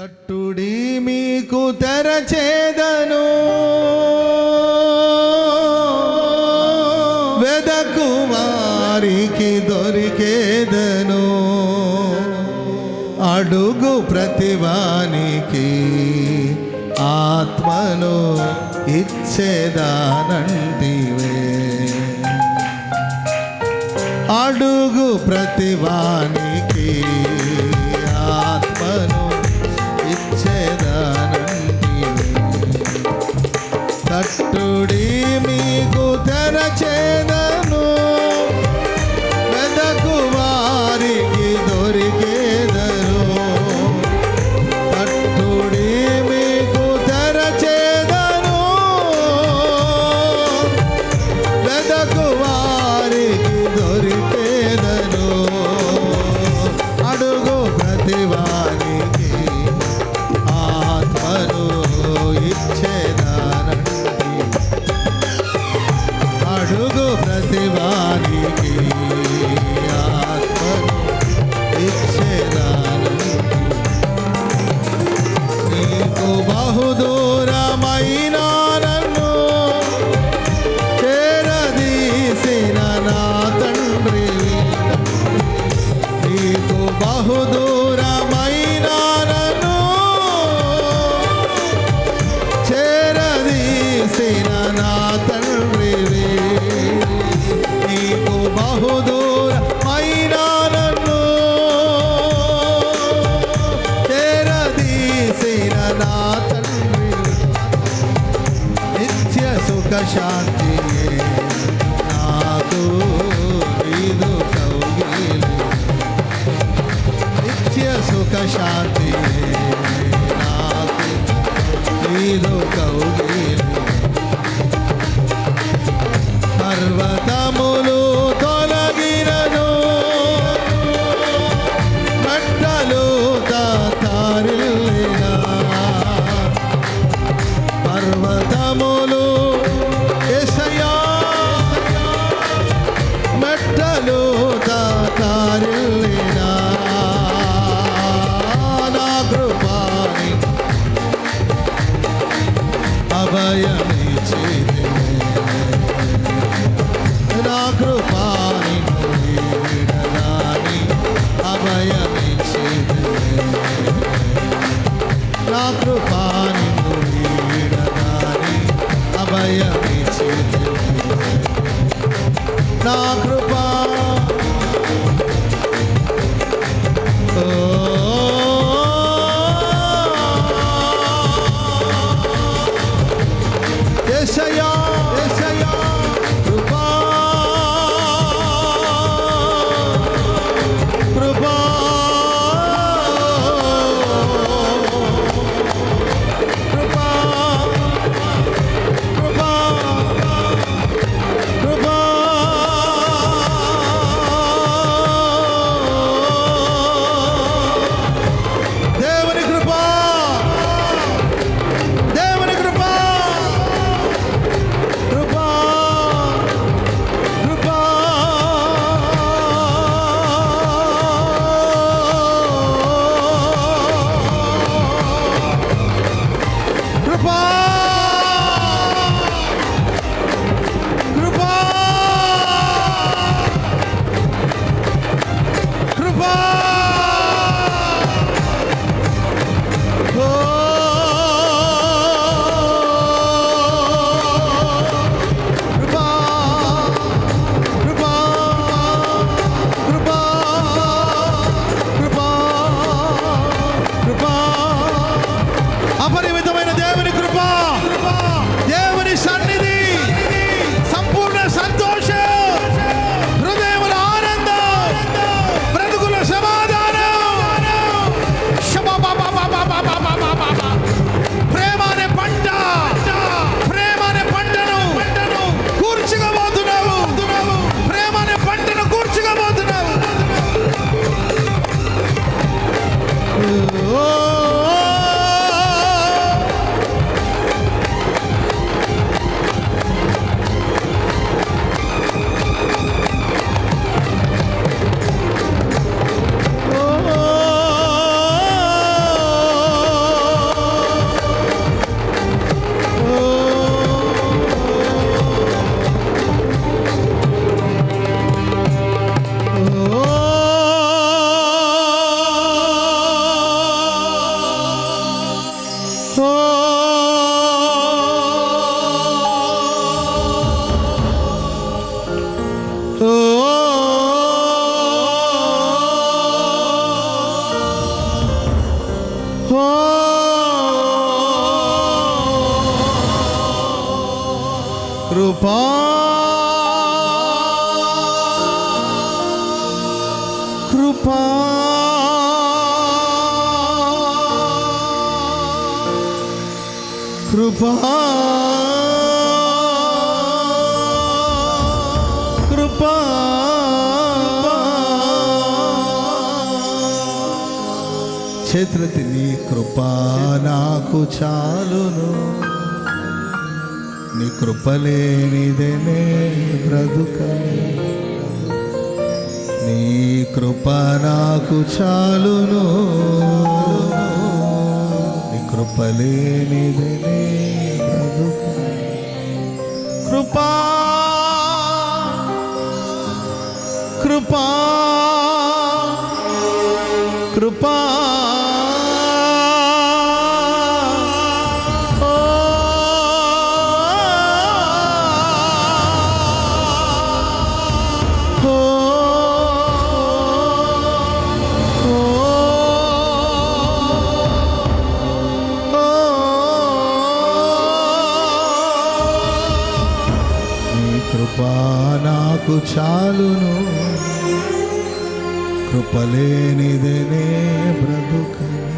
తట్టుడి మీకు తెరచేదను. వెదకుమారికి దొరికేదను. అడుగు ప్రతివానికి ఆత్మను ఇచ్చేదానంటివే. అడుగు ప్రతివానికి ఆత్మను తీర్చేదానండి తట్టుడి சிவா శాంతియే నాతో ఇదు కౌగిలి నిత్య సుఖ శాంతియే నాతో ఇదు కౌగిలి నా కృప కృపా. కృపా. కృపా. కృపా. చేతులెత్తి నీ కృపా నాకు చాలును. నీ కృపలేనిదనే బ్రతుకలే నీ కృప నాకు చాలును. నీ కృపలేనిదనే బ్రతుకలే కృపా కృపా కృపా. కృపా నాకు చాలును. కృపలేనిదనే బ్రతుకను